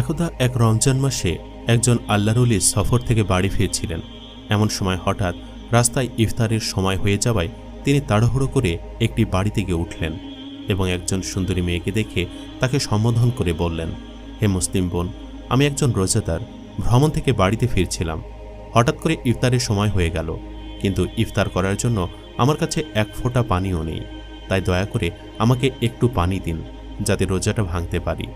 একদা এক রমজান মাসে একজন আল্লাহরুলি সফর থেকে বাড়ি ফিরছিলেন। এমন সময় হঠাৎ রাস্তায় ইফতারের সময় হয়ে যাওয়ায় তিনি তাড়াহুড়ো করে একটি বাড়িতে গিয়ে উঠলেন এবং একজন সুন্দরী মেয়েকে দেখে তাকে সম্বোধন করে বললেন, হে মুসলিম বোন, আমি একজন রোজাদার, ভ্রমণ থেকে বাড়িতে ফিরছিলাম। হঠাৎ করে ইফতারের সময় হয়ে গেল, কিন্তু ইফতার করার জন্য আমার কাছে এক ফোঁটা পানিও নেই। তাই দয়া করে আমাকে একটু পানি দিন, যাতে রোজাটা ভাঙতে পারি।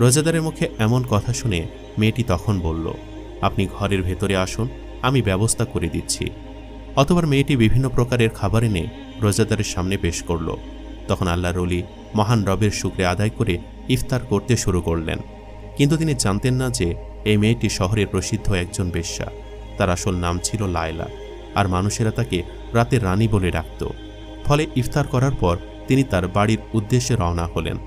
রোজাদারের মুখে এমন কথা শুনে মেয়েটি তখন বলল, আপনি ঘরের ভেতরে আসুন, আমি ব্যবস্থা করে দিচ্ছি। অতবার মেয়েটি বিভিন্ন প্রকারের খাবার এনে রোজাদারের সামনে পেশ করল। তখন আল্লাহর অলি মহান রবের শুক্রে আদায় করে ইফতার করতে শুরু করলেন। কিন্তু তিনি জানতেন না যে এই মেয়েটি শহরের প্রসিদ্ধ একজন বেশ্যা। তার আসল নাম ছিল লায়লা, আর মানুষেরা তাকে রাতের রানী বলে ডাকত। ফলে ইফতার করার পর তিনি তার বাড়ির উদ্দেশ্যে রওনা হলেন।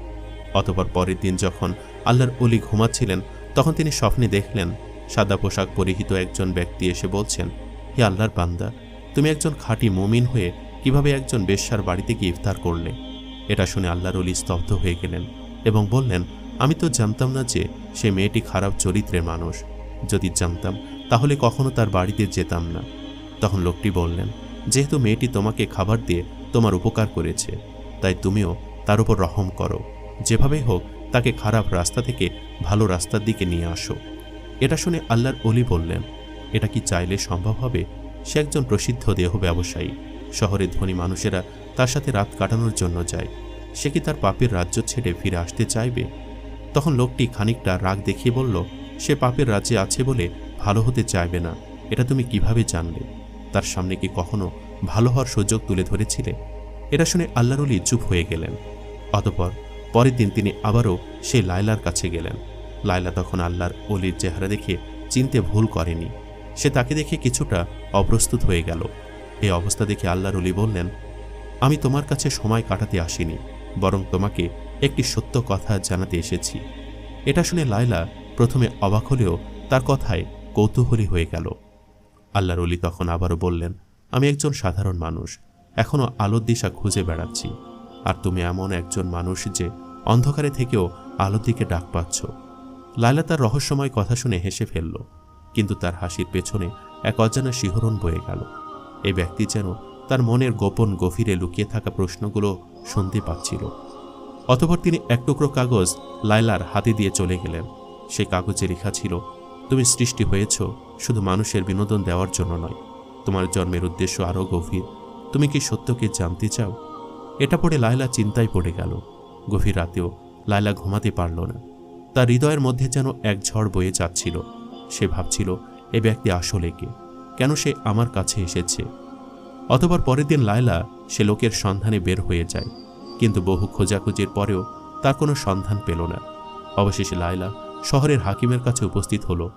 অতপর পরের দিন যখন আল্লাহর অলি ঘুমাচ্ছিলেন, তখন তিনি স্বপ্নে দেখলেন, সাদা পোশাক পরিহিত একজন ব্যক্তি এসে বলছেন, হে আল্লাহর বান্দা, তুমি একজন খাঁটি মুমিন হয়ে কীভাবে একজন বেশ্যার বাড়িতে গিয়ে ইফতার করলে? এটা শুনে আল্লাহর অলি স্তব্ধ হয়ে গেলেন এবং বললেন, আমি তো জানতাম না যে সে মেয়েটি খারাপ চরিত্রের মানুষ। যদি জানতাম, তাহলে কখনো তার বাড়িতে যেতাম না। তখন লোকটি বললেন, যেহেতু মেয়েটি তোমাকে খাবার দিয়ে তোমার উপকার করেছে, তাই তুমিও তার উপর রহম করো। যেভাবেই হোক তাকে খারাপ রাস্তা থেকে ভালো রাস্তার দিকে নিয়ে আসো। এটা শুনে আল্লাহর অলি বললেন, এটা কি চাইলে সম্ভব হবে? সে একজন প্রসিদ্ধ দেহ ব্যবসায়ী। শহরের ধনী মানুষেরা তার সাথে রাত কাটানোর জন্য যায়। সে কি তার পাপের রাজ্য ছেড়ে ফিরে আসতে চাইবে? তখন লোকটি খানিকটা রাগ দেখিয়ে বলল, সে পাপের রাজ্যে আছে বলে ভালো হতে চাইবে না। এটা তুমি কীভাবে জানলে? তার সামনে কি কখনো ভালো হওয়ার সুযোগ তুলে ধরেছিলে? এটা শুনে আল্লাহর অলি চুপ হয়ে গেলেন। অতপর পরের দিন তিনি আবারও সেই লায়লার কাছে গেলেন। লায়লা তখন আল্লাহর অলির চেহারা দেখে চিনতে ভুল করেনি। সে তাকে দেখে কিছুটা অপ্রস্তুত হয়ে গেল। এই অবস্থা দেখে আল্লাহর অলি বললেন, আমি তোমার কাছে সময় কাটাতে আসিনি, বরং তোমাকে একটি সত্য কথা জানাতে এসেছি। এটা শুনে লায়লা প্রথমে অবাক হলেও তার কথায় কৌতূহলী হয়ে গেল। আল্লাহর অলি তখন আবারও বললেন, আমি একজন সাধারণ মানুষ এখনও আলোর দিশা খুঁজে বেড়াচ্ছি। আর তুমি এমন একজন মানুষ যে অন্ধকারে থেকেও আলোর দিকে ডাক পাচ্ছ। লায়লা তার রহস্যময় কথা শুনে হেসে ফেলল, কিন্তু তার হাসির পেছনে এক অজানা শিহরণ বয়ে গেল। এই ব্যক্তি যেন তার মনের গোপন গভীরে লুকিয়ে থাকা প্রশ্নগুলো শুনতে পাচ্ছিল। অতপর তিনি এক টুকরো কাগজ লায়লার হাতে দিয়ে চলে গেলেন। সেই কাগজে লেখা ছিল, তুমি সৃষ্টি হয়েছ শুধু মানুষের বিনোদন দেওয়ার জন্য নয়। তোমার জন্মের উদ্দেশ্য আরও গভীর। তুমি কি সত্যকে জানতে চাও? এটা পড়ে লায়লা চিন্তায় পড়ে গেল। গভীর রাতেও লায়লা ঘুমাতে পারল না। তার হৃদয়ের মধ্যে যেন এক ঝড় বয়ে যাচ্ছিল। সে ভাবছিল, এ ব্যক্তি আসলে কে? কেন সে আমার কাছে এসেছে? অতবার পরের দিন লায়লা সে লোকের সন্ধানে বের হয়ে যায়। কিন্তু বহু খোঁজাখুঁজির পরেও তার কোনো সন্ধান পেল না। অবশেষে লায়লা শহরের হাকিমের কাছে উপস্থিত হলো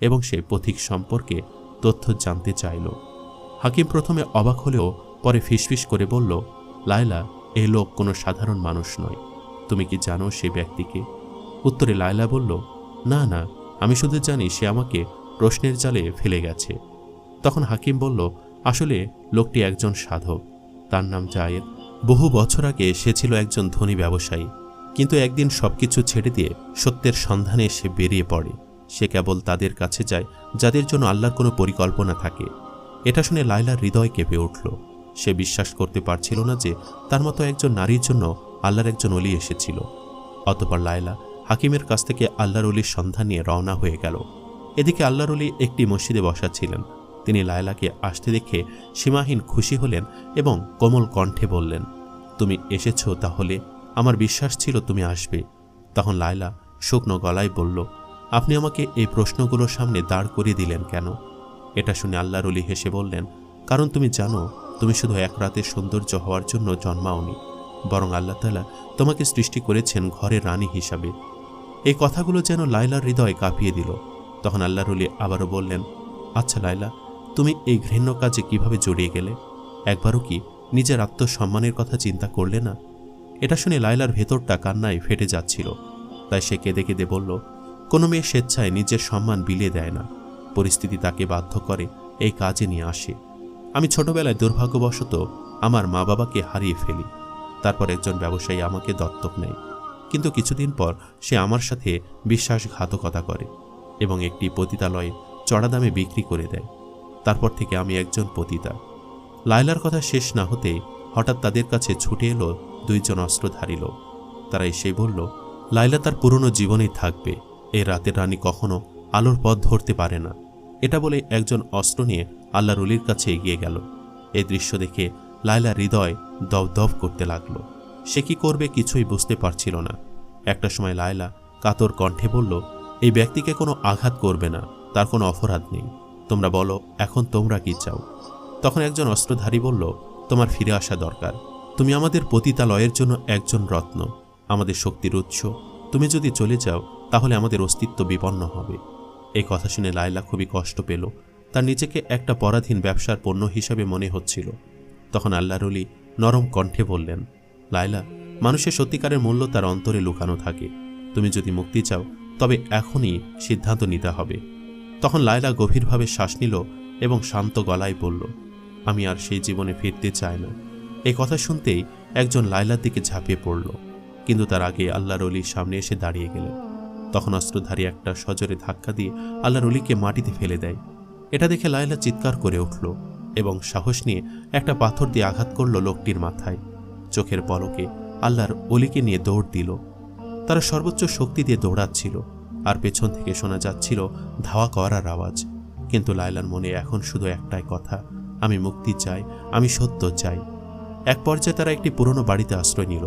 এবং সে পথিক সম্পর্কে তথ্য জানতে চাইল। হাকিম প্রথমে অবাক হলেও পরে ফিসফিস করে বলল লায়লা এই লোক কোনো সাধারণ মানুষ নয়। তুমি কি জানো সে ব্যক্তিকে? উত্তরে লায়লা বলল, না না, আমি শুধু জানি সে আমাকে প্রশ্নের জালে ফেলে গেছে। তখন হাকিম বলল, আসলে লোকটি একজন সাধক। তার নাম জায়েদ। বহু বছর আগে সে ছিল একজন ধনী ব্যবসায়ী। কিন্তু একদিন সবকিছু ছেড়ে দিয়ে সত্যের সন্ধানে সে বেরিয়ে পড়ে। সে কেবল তাদের কাছে যায়, যাদের জন্য আল্লাহর কোনো পরিকল্পনা থাকে। এটা শুনে লায়লার হৃদয় কেঁপে উঠল। সে বিশ্বাস করতে পারছিল না যে তার মতো একজন নারীর জন্য আল্লাহর একজন অলি এসেছিল। অতপর লায়লা হাকিমের কাছ থেকে আল্লাহর অলির সন্ধান নিয়ে রওনা হয়ে গেল। এদিকে আল্লাহর অলি একটি মসজিদে বসা ছিলেন। তিনি লায়লাকে আসতে দেখে সীমাহীন খুশি হলেন এবং কোমল কণ্ঠে বললেন, তুমি এসেছ তাহলে? আমার বিশ্বাস ছিল তুমি আসবে। তখন লায়লা শুকনো গলায় বলল, আপনি আমাকে এই প্রশ্নগুলোর সামনে দাঁড় করিয়ে দিলেন কেন? এটা শুনে আল্লাহর অলি হেসে বললেন, কারণ তুমি জানো তুমি শুধু এক রাতের সৌন্দর্য হওয়ার জন্য জন্মাওনি, বরং আল্লাহ তালা তোমাকে সৃষ্টি করেছেন ঘরের রানী হিসাবে। এই কথাগুলো যেন লাইলার হৃদয় কাঁপিয়ে দিল। তখন আল্লাহ রলি আবারও বললেন আচ্ছা লাইলা তুমি এই ঘৃণ্য কাজে কীভাবে জড়িয়ে গেলে? একবারও কি নিজের আত্মসম্মানের কথা চিন্তা করলে না? এটা শুনে লাইলার ভেতরটা কান্নায় ফেটে যাচ্ছিল। তাই সে কেঁদে কেঁদে বলল, কোনো মেয়ে স্বেচ্ছায় নিজের সম্মান বিলিয়ে দেয় না। পরিস্থিতি তাকে বাধ্য করে এই কাজে নিয়ে আসে। আমি ছোটবেলায় দুর্ভাগ্যবশত আমার মা বাবাকে হারিয়ে ফেলি। তারপর একজন ব্যবসায়ী আমাকে দত্তক নেয়। কিন্তু কিছুদিন পর সে আমার সাথে বিশ্বাসঘাতকতা করে এবং একটি পতিতালয়ে চড়া দামে বিক্রি করে দেয়। তারপর থেকে আমি একজন পতিতা। লায়লার কথা শেষ না হতে হঠাৎ তাদের কাছে ছুটে এলো দুইজন অস্ত্রধারী লোক। তারা এসে বলল লাইলা তার পুরনো জীবনেই থাকবে। এই রাতের রানী কখনো আলোর পথ ধরতে পারে না। এটা বলে একজন অস্ত্র নিয়ে আল্লাহ রলির কাছে এগিয়ে গেল। এই দৃশ্য দেখে লায়লা হৃদয় দপ করতে লাগল। সে কি করবে কিছুই বুঝতে পারছিল না। একটা সময় লায়লা কাতর কণ্ঠে বলল, এই ব্যক্তিকে কোনো আঘাত করবে না, তার কোনো অপরাধ নেই। তোমরা বলো, এখন তোমরা কি চাও? তখন একজন অস্ত্রধারী বলল, তোমার ফিরে আসা দরকার। তুমি আমাদের পতিতালয়ের জন্য একজন রত্ন। আমাদের শক্তির উৎস। তুমি যদি চলে যাও, তাহলে আমাদের অস্তিত্ব বিপন্ন হবে। এই কথা শুনে লায়লা খুবই কষ্ট পেল। তার নিজেকে একটা পরাধীন ব্যবসার পণ্য হিসাবে মনে হচ্ছিল। তখন আল্লাহর অলি নরম কণ্ঠে বললেন, লায়লা, মানুষের সত্যিকারের মূল্য তার অন্তরে লুকানো থাকে। তুমি যদি মুক্তি চাও, তবে এখনই সিদ্ধান্ত নিতে হবে। তখন লায়লা গভীরভাবে শ্বাস নিল এবং শান্ত গলায় বলল, আমি আর সেই জীবনে ফিরতে চাই না। এই কথা শুনতেই একজন লায়লার দিকে ঝাঁপিয়ে পড়ল, কিন্তু তার আগে আল্লাহর অলির সামনে এসে দাঁড়িয়ে গেলেন। তখন অস্ত্রধারী একটা সজরে ধাক্কা দিয়ে আল্লাহর অলিকে মাটিতে ফেলে দেয়। এটা দেখে লায়লা চিৎকার করে উঠল এবং সাহস নিয়ে একটা পাথর দিয়ে আঘাত করল লোকটির মাথায়। চোখের পলকে আল্লাহর অলিকে নিয়ে দৌড় দিল। তারা সর্বোচ্চ শক্তি দিয়ে দৌড়াচ্ছিল আর পেছন থেকে শোনা যাচ্ছিল ধাওয়া করার আওয়াজ। কিন্তু লায়লার মনে এখন শুধু একটাই কথা, আমি মুক্তি চাই, আমি সত্য চাই। এক পর্যায়ে তারা একটি পুরনো বাড়িতে আশ্রয় নিল।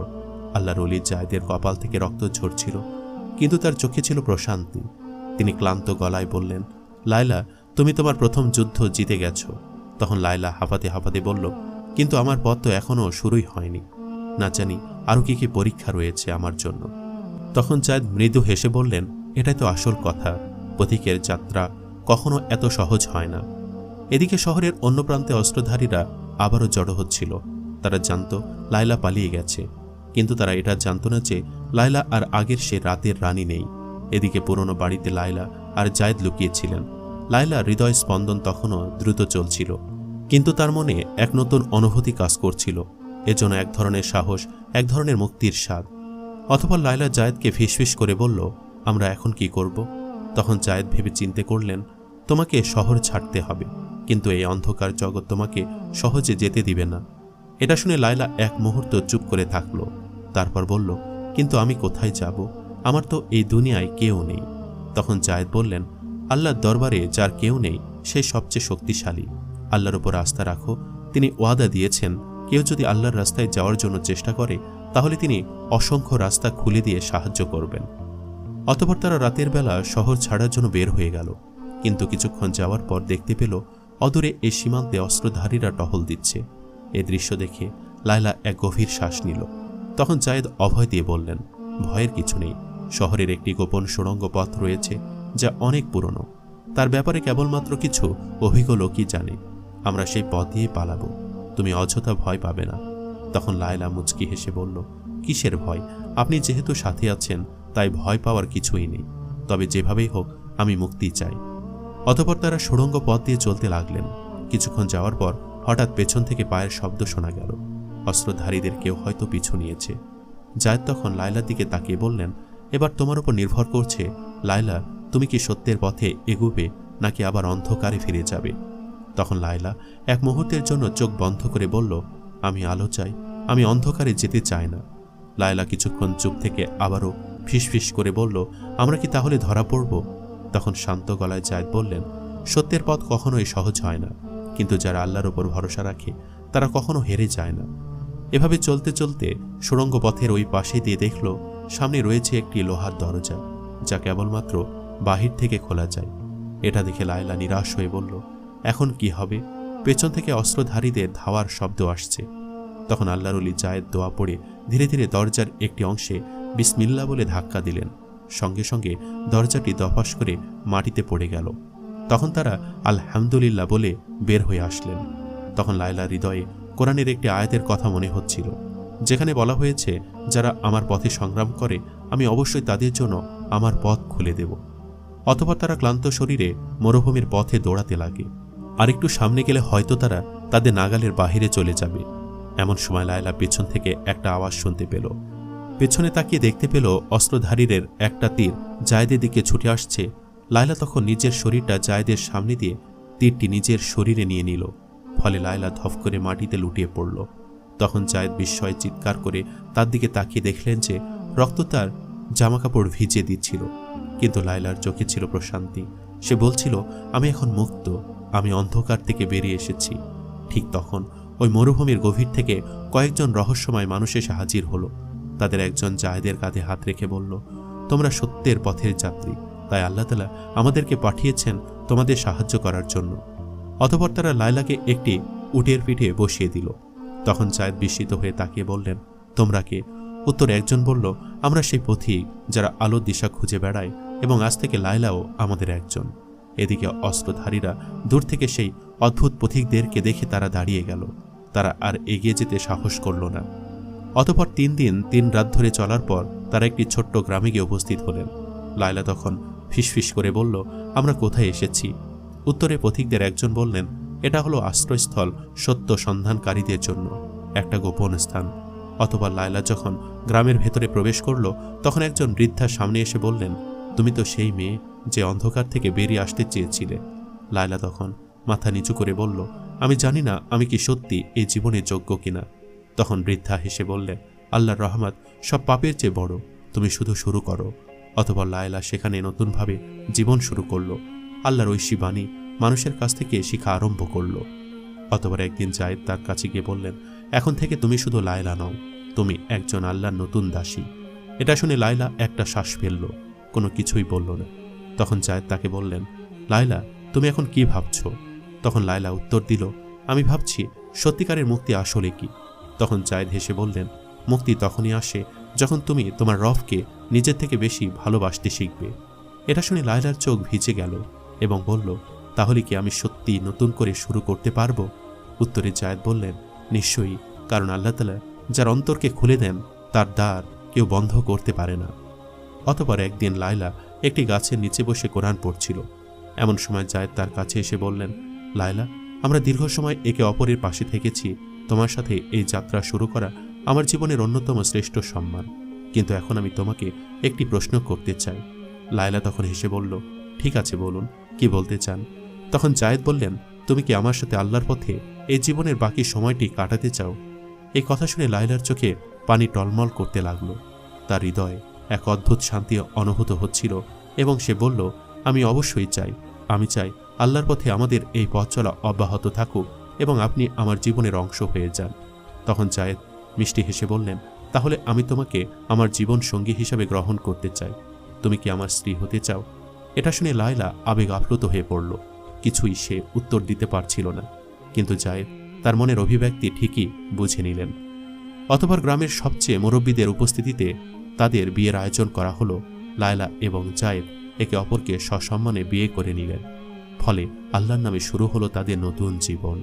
আল্লাহর অলি জায়দের কপাল থেকে রক্ত ঝরছিল, কিন্তু তার চোখে ছিল প্রশান্তি। তিনি ক্লান্ত গলায় বললেন, লায়লা তুমি তোমার প্রথম যুদ্ধ জিতে গেছো। তখন লায়লা হাঁপাতে হাঁপাতে বলল, কিন্তু আমার পথ তো এখনও শুরুই হয়নি। না জানি আরও কি কি পরীক্ষা রয়েছে আমার জন্য। তখন জায়দ মৃদু হেসে বললেন, এটাই তো আসল কথা। পথিকের যাত্রা কখনো এত সহজ হয় না। এদিকে শহরের অন্য প্রান্তে অস্ত্রধারীরা আবারও জড়ো হচ্ছিল। তারা জানত লায়লা পালিয়ে গেছে। কিন্তু তারা এটা জানত না যে লায়লা আর আগের সে রাতের রানী নেই। এদিকে পুরনো বাড়িতে লায়লা আর জায়দ লুকিয়েছিলেন লায়লা হৃদয় স্পন্দন তখনও দ্রুত চলছিল, কিন্তু তার মনে এক নতুন অনুভূতি কাজ করছিল এজন্য এক ধরনের সাহস, এক ধরনের মুক্তির স্বাদ। অথবা লায়লা জায়েদকে ফিসফিস করে বলল, আমরা এখন কি করব? তখন জায়েদ ভেবে চিনতে করলেন, তোমাকে শহর ছাড়তে হবে, কিন্তু এই অন্ধকার জগৎ তোমাকে সহজে যেতে দিবে না। এটা শুনে লায়লা এক মুহূর্ত চুপ করে থাকল, তারপর বলল, কিন্তু আমি কোথায় যাব? আমার তো এই দুনিয়ায় কেউ নেই। তখন জায়েদ বললেন আল্লাহর দরবারে যার কেউ নেই, সে সবচেয়ে শক্তিশালী। আল্লাহর উপর আস্থা রাখো, তিনি ওয়াদা দিয়েছেন, কেউ যদি আল্লাহর রাস্তায় যাওয়ার জন্য চেষ্টা করে, তাহলে তিনি অসংখ্য রাস্তা খুলে দিয়ে সাহায্য করবেন। অতপর তারা রাতের বেলা শহর ছাড়ার জন্য বের হয়ে গেল। কিন্তু কিছুক্ষণ যাওয়ার পর দেখতে পেল, অদূরে এ সীমান্তে অস্ত্রধারীরা টহল দিচ্ছে। এ দৃশ্য দেখে লায়লা এক গভীর শ্বাস নিল। তখন জায়েদ অভয় দিয়ে বললেন, ভয়ের কিছু নেই। শহরের একটি গোপন সুড়ঙ্গ পথ রয়েছে। যা অনেক পুরনো। তার ব্যাপারে কেবলমাত্র কিছু অভিজ্ঞ লোকই জানে। আমরা সেই পথ দিয়ে পালাবো। তুমি অযথা ভয় পাবে না। তখন লায়লা মুচকি হেসে বলল, কিসের ভয়? আপনি যেহেতু সাথে আছেন, তাই ভয় পাওয়ার কিছুই নেই। তবে যেভাবেই হোক, আমি মুক্তি চাই। অতপর তারা সুড়ঙ্গ পথ দিয়ে চলতে লাগলেন। কিছুক্ষণ যাওয়ার পর হঠাৎ পেছন থেকে পায়ের শব্দ শোনা গেল। অস্ত্রধারীদের কেউ হয়তো পিছু নিয়েছে। জায়দ তখন লায়লার দিকে তাকিয়ে বললেন, এবার তোমার উপর নির্ভর করছে লায়লা তুমি কি সত্যের পথে এগুবে নাকি আবার অন্ধকারে ফিরে যাবে? তখন লায়লা এক মুহূর্তের জন্য চোখ বন্ধ করে বলল, আমি আলো চাই, আমি অন্ধকারে যেতে চাই না। লায়লা কিছুক্ষণ চুপ থেকে আবারও ফিসফিস করে বলল, আমরা কি তাহলে ধরা পড়ব? তখন শান্ত গলায় জায়দ বললেন, সত্যের পথ কখনোই সহজ হয় না। কিন্তু যারা আল্লাহর ওপর ভরসা রাখে, তারা কখনো হেরে যায় না। এভাবে চলতে চলতে সুড়ঙ্গ পথের ওই পাশে দিয়ে দেখল, সামনে রয়েছে একটি লোহার দরজা, যা কেবলমাত্র বাহির থেকে খোলা যায়। এটা দেখে লায়লা নিরাশ হয়ে বলল, এখন কি হবে? পেছন থেকে অস্ত্রধারীদের ধাওয়ার শব্দ আসছে। তখন আল্লাহর অলি জায়েদ দোয়া পড়ে ধীরে ধীরে দরজার একটি অংশে বিসমিল্লা বলে ধাক্কা দিলেন। সঙ্গে সঙ্গে দরজাটি দফাস করে মাটিতে পড়ে গেল। তখন তারা আলহামদুলিল্লাহ বলে বের হয়ে আসলেন। তখন লায়লা হৃদয়ে কোরআনের একটি আয়াতের কথা মনে হচ্ছিল, যেখানে বলা হয়েছে, যারা আমার পথে সংগ্রাম করে, আমি অবশ্যই তাদের জন্য আমার পথ খুলে দেব। অথবা তারা ক্লান্ত শরীরে মরুভূমির পথে দৌড়াতে লাগে। আরেকটু সামনে গেলে হয়তো তারা তাদের নাগালের বাহিরে চলে যাবে। এমন সময় লায়লা পেছন থেকে একটা আওয়াজ শুনতে পেল। পেছনে তাকিয়ে দেখতে পেল অস্ত্রধারীদের একটা তীর জায়েদের দিকে ছুটে আসছে। লায়লা তখন নিজের শরীরটা জায়েদের সামনে দিয়ে তীরটি নিজের শরীরে নিয়ে নিল। ফলে লায়লা ধপ করে মাটিতে লুটিয়ে পড়ল। তখন জায়েদ বিস্ময়ে চিৎকার করে তার দিকে তাকিয়ে দেখলেন যে রক্ত তার জামাকাপড় ভিজিয়ে দিচ্ছিল। কিন্তু লায়লার চোখে ছিল প্রশান্তি। সে বলছিল, আমি এখন মুক্ত, আমি অন্ধকার থেকে বেরিয়ে এসেছি। ঠিক তখন ওই মরুভূমির গভীর থেকে কয়েকজন রহস্যময় মানুষ এসে হাজির হলো। তাদের একজন জায়েদের কাঁধে হাত রেখে বলল, তোমরা সত্যের পথের যাত্রী। তাই আল্লাহ তালা আমাদেরকে পাঠিয়েছেন তোমাদের সাহায্য করার জন্য। অতপর তারা লায়লাকে একটি উটের পিঠে বসিয়ে দিল। তখন জায়েদ বিস্মিত হয়ে তাকিয়ে বললেন, তোমরা কে? উত্তরে একজন বলল, আমরা সেই পথিক যারা আলোর দিশা খুঁজে বেড়ায় এবং আজ থেকে লায়লাও আমাদের একজন। এদিকে অস্ত্রধারীরা দূর থেকে সেই অদ্ভুত পথিকদেরকে দেখে তারা দাঁড়িয়ে গেল। তারা আর এগিয়ে যেতে সাহস করল না। অতপর তিন দিন, তিন রাত ধরে চলার পর তারা একটি ছোট্ট গ্রামে গিয়ে উপস্থিত হলেন। লায়লা তখন ফিসফিস করে বলল, আমরা কোথায় এসেছি? উত্তরে পথিকদের একজন বললেন, এটা হলো আশ্রয়স্থল সত্য সন্ধানকারীদের জন্য, একটা গোপন স্থান। অথবা লায়লা যখন গ্রামের ভেতরে প্রবেশ করল, তখন একজন বৃদ্ধা সামনে এসে বললেন, তুমি তো সেই মেয়ে যে অন্ধকার থেকে বেরিয়ে আসতে চেয়েছিলে। লায়লা তখন মাথা নিচু করে বলল, আমি জানি না আমি কি সত্যি এই জীবনে যোগ্য কিনা। তখন বৃদ্ধা হেসে বললেন, আল্লাহর রহমত, সব পাপের চেয়ে বড়। তুমি শুধু শুরু করো। অথবা লায়লা সেখানে নতুনভাবে জীবন শুরু করল। আল্লাহর ঐশী বাণী মানুষের কাছ থেকে শিখা আরম্ভ করল। অতবার একদিন জায়েদ তার কাছে গিয়ে বললেন এখন থেকে তুমি শুধু লায়লা নও, তুমি একজন আল্লাহর নতুন দাসী। এটা শুনে লায়লা একটা শ্বাস ফেলল, কোনো কিছুই বলল না। তখন জায়েদ তাকে বললেন, লায়লা, তুমি এখন কি ভাবছ? তখন লায়লা উত্তর দিল, আমি ভাবছি, সত্যিকারের মুক্তি আসলে কি? তখন জায়েদ হেসে বললেন, মুক্তি তখনই আসে যখন তুমি তোমার রফকে নিজের থেকে বেশি ভালোবাসতে শিখবে। এটা শুনে লায়লার চোখ ভিজে গেল এবং বলল, তাহলে কি আমি সত্যি নতুন করে শুরু করতে পারব? উত্তরে জায়েদ বললেন নিশ্চয়ই, কারণ আল্লাহ তালা যার অন্তরকে খুলে দেন, তার দ্বার কেউ বন্ধ করতে পারে না। অতপর একদিন লায়লা একটি গাছের নিচে বসে কোরআন পড়ছিল। এমন সময় জায়েদ তার কাছে এসে বললেন, লায়লা, আমরা দীর্ঘ সময় একে অপরের পাশে থেকেছি। তোমার সাথে এই যাত্রা শুরু করা আমার জীবনের অন্যতম শ্রেষ্ঠ সম্মান। কিন্তু এখন আমি তোমাকে একটি প্রশ্ন করতে চাই। লায়লা তখন হেসে বলল, ঠিক আছে, বলুন, কি বলতে চান? তখন জায়েদ বললেন, তুমি কি আমার সাথে আল্লাহর পথে এই জীবনের বাকি সময়টি কাটাতে চাও। এই কথা শুনে লায়লার চোখে পানি টলমল করতে লাগল। তার হৃদয়ে এক অদ্ভুত শান্তি অনুভূত হচ্ছিল এবং সে বলল, আমি অবশ্যই চাই। আমি চাই আল্লাহর পথে আমাদের এই পথ চলা অব্যাহত থাকুক এবং আপনি আমার জীবনের অংশ হয়ে যান। তখন জায়েদ মিষ্টি হেসে বললেন, তাহলে আমি তোমাকে আমার জীবন সঙ্গী হিসাবে গ্রহণ করতে চাই। তুমি কি আমার স্ত্রী হতে চাও? এটা শুনে লায়লা আবেগ আপ্লুত হয়ে পড়ল। কিছুই সে উত্তর দিতে পারছিল না। কিন্তু জায়েদ তার মনের অভিব্যক্তি ঠিকই বুঝে নিলেন। অতপর গ্রামের সবচেয়ে মুরব্বীদের উপস্থিতিতে তাদের বিয়ের আয়োজন করা হলো, লায়লা এবং জায়েদ একে অপরকে সসম্মানে বিয়ে করে নিলেন। ফলে আল্লাহর নামে শুরু হলো তাদের নতুন জীবন।